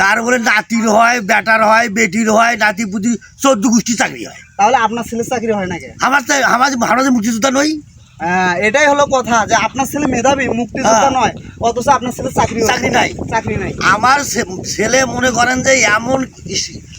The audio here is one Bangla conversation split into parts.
তারপরে নাতির হয় বেটার হয় বেটির হয় নাতি পুতি চোদ্দ গোষ্ঠী চাকরি হয়। তাহলে আপনার ছেলের চাকরি হয় নাকি? আমার তো আমার ভারতের মুক্তিযোদ্ধা নই। হ্যাঁ, এটাই হলো কথা যে আপনার ছেলে মেধাবী মুক্তিযোদ্ধা হ্যাঁ। নয় অথচ আপনার ছেলে চাকরি চাকরি নাই। চাকরি নাই। আমার ছেলে মনে করেন যে এমন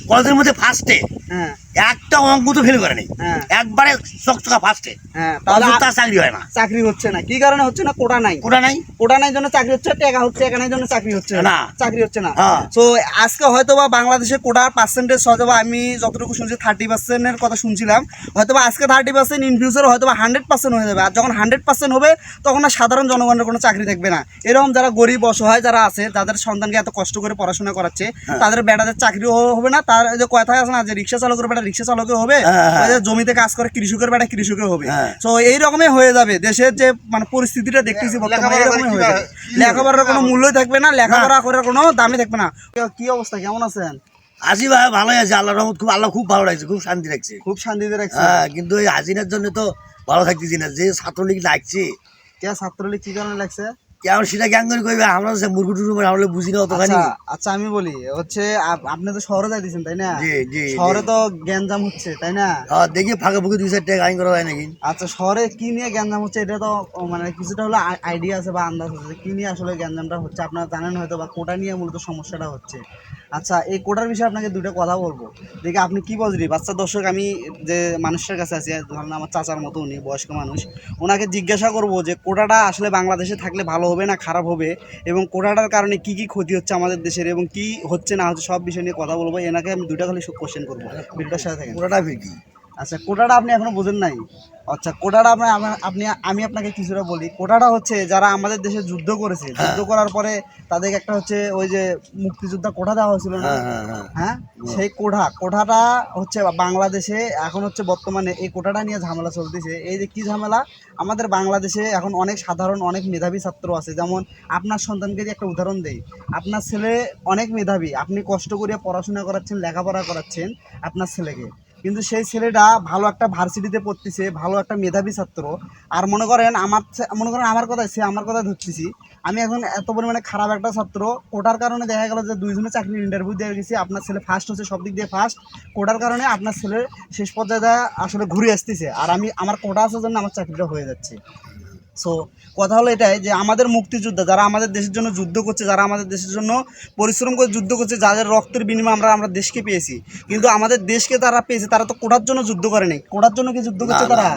কলেজের মধ্যে ফার্স্টে হ্যাঁ। একটা অঙ্ক তো ফেল করে নেই। হ্যাঁ। একবারে চকচকা ফার্স্টে হ্যাঁ তার চাকরি হয় না। চাকরি হচ্ছে না। কি কারণে হচ্ছে না? কোটা নাই। কোটা নাই। কোটা নাই জন্য চাকরি হচ্ছে টাকা হচ্ছে নাই জন্য চাকরি হচ্ছে না। চাকরি হচ্ছে না। হ্যাঁ। তো আজকে হয়তো বা বাংলাদেশে কোটার পার্সেন্টেজ হয়তো বা আমি যতটুকু শুনছি থার্টি পার্সেন্টের কথা শুনছিলাম। হয়তো বা আজকে থার্টি পার্সেন্ট ইন ফিউচার হয়তো বা হান্ড্রেড পার্সেন্ট হয়ে যাবে। আর যখন হান্ড্রেড পার্সেন্ট হবে তখন আর সাধারণ জনগণের কোনো চাকরি থাকবে না। এরকম যারা গরিব অসহায় যারা আছে যাদের সন্তানকে এত কষ্ট করে পড়াশোনা করাচ্ছে হ্যাঁ। তাদের বেটাদের চাকরিও হবে না। তার যে কথা আছে না যে রিক্সা চালকের বেটা রিক্সা চালকে হবে হ্যাঁ, হ্যাঁ। ওই যে জমিতে কাজ করে কৃষকের বেটা কৃষকে হবে। হ্যাঁ। তো এই রকমই হয়ে যাবে। দেশের যে মানে পরিস্থিতিটা দেখতেছি বর্তমানে এরকমই হয়ে যাবে। লেখাপড়ার কোনো মূল্যই থাকবে না লেখাপড়া করার কোনো দামই থাকবে না। কি অবস্থা? কেমন আছেন? আজি ভাই ভালোই আছে। আল্লাহ রহমত খুব আল্লাহ খুব ভালো লাগছে খুব শান্তি লাগছে খুব শান্তিতে রাখছে। হ্যাঁ কিন্তু এই হাসিনার জন্য তো ভালো থাকতেছি না। যে ছাত্রলীগ লাগছে কে ছাত্রলীগ কি কারণে লাগছে কেমন সেটা কেমন করে কইবে আমরা সে মুরগু টুরু আমরা বুঝি না অতখানি আচ্ছা আচ্ছা আমি বলি হচ্ছে আপনি তো শহরে যাইতেছেন তাই না? জি জি শহরে তো গ্যাঞ্জাম হচ্ছে তাই না? হ্যাঁ দেখি ফাঁকা ফুঁকে দুই চার টাকা আইন করা যায় নাকি। আচ্ছা শহরে কি নিয়ে গ্যাঞ্জাম হচ্ছে এটা তো মানে কিছুটা হলো আইডিয়া আছে বা আন্দাজ আছে কি নিয়ে আসলে গ্যাঞ্জামটা হচ্ছে। আপনারা জানেন হয়তো বা কোটা নিয়ে মূলত সমস্যাটা হচ্ছে। আচ্ছা এই কোটার বিষয়ে আপনাকে দুটো কথা বলব। দেখি আপনি কি বলছি বাচ্চা দর্শক, আমি যে মানুষের কাছে আছি, ধরেন আমার চাচার মতো উনি, বয়স্ক মানুষ, ওনাকে জিজ্ঞাসা করব যে কোটাটা আসলে বাংলাদেশে থাকলে ভালো হবে না খারাপ হবে? এবং কোটাটার কারণে কি কি ক্ষতি হচ্ছে আমাদের দেশের এবং কি হচ্ছে না হচ্ছে সব বিষয় নিয়ে কথা বলব। এনাকে আমি দুটা খালি কোশ্চেন করব। ভিডিওটার সাথে থাকেন। কোটাটা ফিরকি আচ্ছা কোটাটা আপনি এখনও বোঝেন নাই। আচ্ছা কোটাটা আপনি আপনি আমি আপনাকে কিছুটা বলি। কোটাটা হচ্ছে যারা আমাদের দেশে যুদ্ধ করেছে যুদ্ধ করার পরে তাদেরকে একটা হচ্ছে ওই যে মুক্তিযোদ্ধা কোটা দেওয়া হয়েছিল না? হ্যাঁ হ্যাঁ হ্যাঁ। হ্যাঁ? সেই কোঠা কোঠাটা হচ্ছে বাংলাদেশে এখন হচ্ছে বর্তমানে এই কোটাটা নিয়ে ঝামেলা চলতেছে। এই যে কি ঝামেলা? আমাদের বাংলাদেশে এখন অনেক সাধারণ অনেক মেধাবী ছাত্র আছে। যেমন আপনার সন্তানকে একটা উদাহরণ দেই। আপনার ছেলে অনেক মেধাবী। আপনি কষ্ট করে পড়াশোনা করাচ্ছেন লেখাপড়া করাচ্ছেন আপনার ছেলেকে। কিন্তু সেই ছেলেটা ভালো একটা ভার্সিটিতে পড়তেছে, ভালো একটা মেধাবী ছাত্র। আর মনে করেন আমার মনে করেন আমার কথাই সে আমার কথা ধরতেছি, আমি এখন এত পরিমাণে খারাপ একটা ছাত্র। কোটার কারণে দেখা গেল যে দুইজনে চাকরির ইন্টারভিউ দিয়ে গেছি, আপনার ছেলে ফার্স্ট হচ্ছে, সব দিক দিয়ে ফার্স্ট কোটার কারণে আপনার ছেলে শেষ পর্যায়ে আসলে ঘুরে আসতেছে, আর আমি, আমার কোটা আসার জন্য আমার চাকরিটা হয়ে যাচ্ছে। সো কথা হলো এটাই যে আমাদের মুক্তিযোদ্ধা যারা আমাদের দেশের জন্য যুদ্ধ করছে যারা আমাদের দেশের জন্য পরিশ্রম করে যুদ্ধ করছে যাদের রক্তের বিনিময়ে আমরা আমরা দেশকে পেয়েছি। কিন্তু আমাদের দেশকে তারা পেয়েছে তারা তো কোটার জন্য যুদ্ধ করেনি কোটার জন্য কি যুদ্ধ করছে তারা।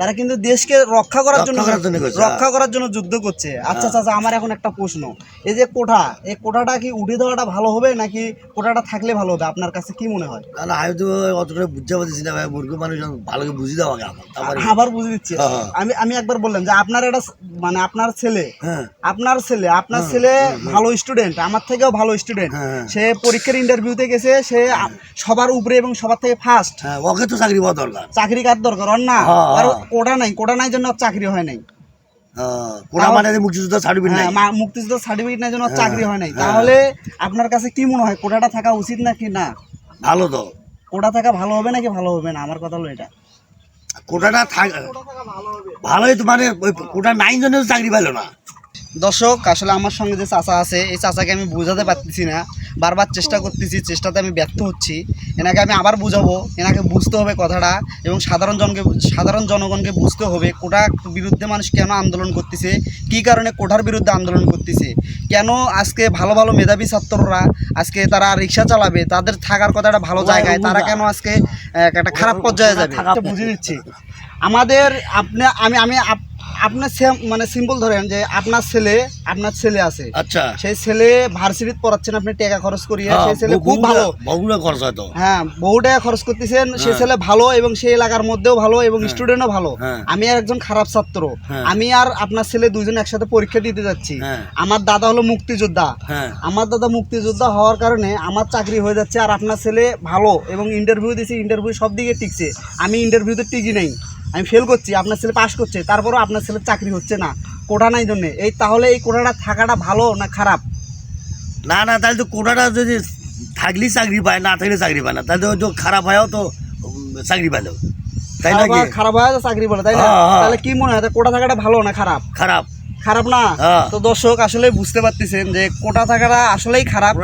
তারা কিন্তু দেশকে রক্ষা করার জন্য রক্ষা করার জন্য করছে, রক্ষা করার জন্য যুদ্ধ করছে। আচ্ছা আচ্ছা আমার এখন একটা প্রশ্ন। এই যে কোঠা এই কোঠাটা কি উঠে দেওয়াটা ভালো হবে নাকি কোঠাটা থাকলে ভালো হবে? আপনার কাছে কি মনে হয়? না আমি তো অতটা বুঝতে পারছি না ভাই মুরগি মানুষ ভালো করে বুঝি দাও আগে আমার তারপরে আবার বুঝে দিচ্ছি। হ্যাঁ, হ্যাঁ। আমি আমি একবার বললাম যে আপনার এটা মানে আপনার ছেলে হ্যাঁ। আপনার ছেলে আপনার ছেলে ভালো স্টুডেন্ট আমার থেকেও ভালো স্টুডেন্ট হ্যাঁ, হ্যাঁ। সে পরীক্ষার ইন্টারভিউতে গেছে সে সবার উপরে এবং সবার থেকে ফার্স্ট হ্যাঁ ওকে তো চাকরি পাওয়া দরকার। চাকরি কার দরকার? ওর না। হ্যাঁ, আর হ্যাঁ। কোটা নাই কোটা নাই জন্য চাকরি হয় নাই। হ্যাঁ, কোটা মানে মুক্তিযোদ্ধা সার্টিফিকেট নাই। হ্যাঁ, মুক্তিযুদ্ধ সার্টিফিকেট নাই জন্য হ্যাঁ, চাকরি হয় নাই। হ্যাঁ। তাহলে আপনার কাছে কি মনে হয় কোটাটা থাকা উচিত নাকি না? ভালো তো। কোটা থাকা ভালো হবে নাকি ভালো হবে না? আমার কথা হলো এটা। কোটাটা থাক ভালোই তো মানে ওই কোটা নাইন জনের চাকরি পেল না। দর্শক, আসলে আমার সঙ্গে যে চাচা আছে, এই চাচাকে আমি বোঝাতে পারতেছি না। বারবার চেষ্টা করতেছি চেষ্টাতে আমি ব্যর্থ হচ্ছি। এনাকে আমি আবার বুঝাবো এনাকে বুঝতে হবে কথাটা এবং সাধারণ জনকে সাধারণ জনগণকে বুঝতে হবে কোটার বিরুদ্ধে মানুষ কেন আন্দোলন করতেছে কি কারণে কোটার বিরুদ্ধে আন্দোলন করতেছে কেন আজকে ভালো ভালো মেধাবী ছাত্ররা আজকে তারা রিক্সা চালাবে তাদের থাকার কথা একটা ভালো জায়গায় তারা কেন আজকে একটা খারাপ পর্যায়ে যাবে? বুঝে দিচ্ছি আমাদের আপনি আমি আমি আপ- আপনার মানে সিম্পল ধরেন যে আপনার ছেলে আপনার ছেলে আছে। আচ্ছা। সেই ছেলে ভার্সিটিতে পড়াচ্ছেন আপনি টাকা খরচ করিয়ে হ্যাঁ, সেই ছেলে খুব ভালো। বহুগুলো খরচ হয় তো। হ্যাঁ বহু টাকা খরচ করতেছেন সে হ্যাঁ। ছেলে ভালো এবং সেই এলাকার মধ্যেও ভালো এবং স্টুডেন্টও ভালো। হ্যাঁ। আমি আর একজন খারাপ ছাত্র। আমি আর আপনার ছেলে দুজন একসাথে পরীক্ষা দিতে যাচ্ছি। আমার দাদা হলো মুক্তিযোদ্ধা। আমার দাদা মুক্তিযোদ্ধা হওয়ার কারণে আমার চাকরি হয়ে যাচ্ছে আর আপনার ছেলে ভালো এবং ইন্টারভিউ দিয়েছি ইন্টারভিউ সব দিকে টিকছে। আমি ইন্টারভিউতে টিকি নাই। আমি ফেল করছি আপনার ছেলে পাশ করছে তারপরও আপনার ছেলের চাকরি হচ্ছে না কোটা নাই জন্যে। এই তাহলে এই কোটাটা থাকাটা ভালো না খারাপ? না না তাহলে তো কোটাটা যদি থাকলেই চাকরি পায় না থাকলে চাকরি পায় না তাহলে তো খারাপ হয়েও তো চাকরি পাইলো তাই নাকি? খারাপ- হয় তো চাকরি বলে তাই না। তাহলে কি মনে হয় কোটা থাকাটা ভালো না খারাপ? খারাপ। খারাপ না? হ্যাঁ। তো দর্শক আসলে বুঝতে পারতেছেন যে কোটা থাকাটা আসলেই খারাপ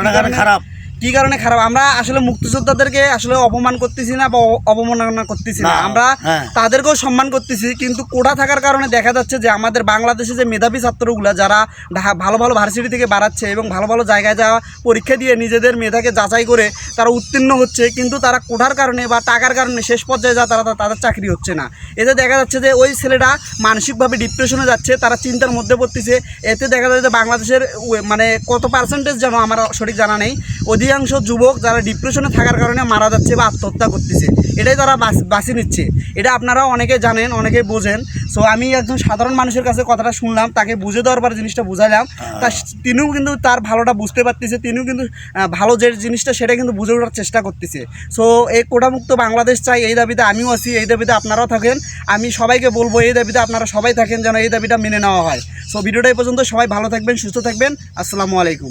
খারাপ। কি কারণে খারাপ? আমরা আসলে মুক্তিযোদ্ধাদেরকে আসলে অপমান করতেছি না বা অবমাননা করতেছি না। আমরা হ্যাঁ। তাদেরকেও সম্মান করতেছি কিন্তু কোটা থাকার কারণে দেখা যাচ্ছে যে আমাদের বাংলাদেশে যে মেধাবী ছাত্রগুলো যারা ভালো ভালো ভার্সিটি থেকে বাড়াচ্ছে এবং ভালো ভালো জায়গায় যাওয়া পরীক্ষা দিয়ে নিজেদের মেধাকে যাচাই করে তারা উত্তীর্ণ হচ্ছে কিন্তু তারা কোঠার কারণে বা টাকার কারণে শেষ পর্যায়ে যা তারা তাদের চাকরি হচ্ছে না। এতে দেখা যাচ্ছে যে ওই ছেলেটা মানসিকভাবে ডিপ্রেশনে যাচ্ছে তারা চিন্তার মধ্যে পড়তেছে। এতে দেখা যায় যে বাংলাদেশের মানে কত পার্সেন্টেজ যেন আমার সঠিক জানা নেই। অধিকাংশ যুবক যারা ডিপ্রেশনে থাকার কারণে মারা যাচ্ছে বা আত্মহত্যা করতেছে। এটাই তারা বাস- নিচ্ছে। এটা আপনারাও অনেকে জানেন অনেকে বোঝেন। সো আমি একজন সাধারণ মানুষের কাছে কথাটা শুনলাম তাকে বুঝে দেওয়ার পর জিনিসটা বুঝাইলাম। তা তিনিও কিন্তু তার ভালোটা বুঝতে পারতেছে তিনিও কিন্তু ভালো যে জিনিসটা সেটা কিন্তু বুঝে ওঠার চেষ্টা করতেছে। সো এই কোটামুক্ত বাংলাদেশ চাই এই দাবিতে আমিও আছি এই দাবিতে আপনারাও থাকেন। আমি সবাইকে বলব এই দাবিতে আপনারা সবাই থাকেন যেন এই দাবিটা মেনে নেওয়া হয়। সো ভিডিওটা এই পর্যন্ত সবাই ভালো থাকবেন সুস্থ থাকবেন। আসসালামু আলাইকুম।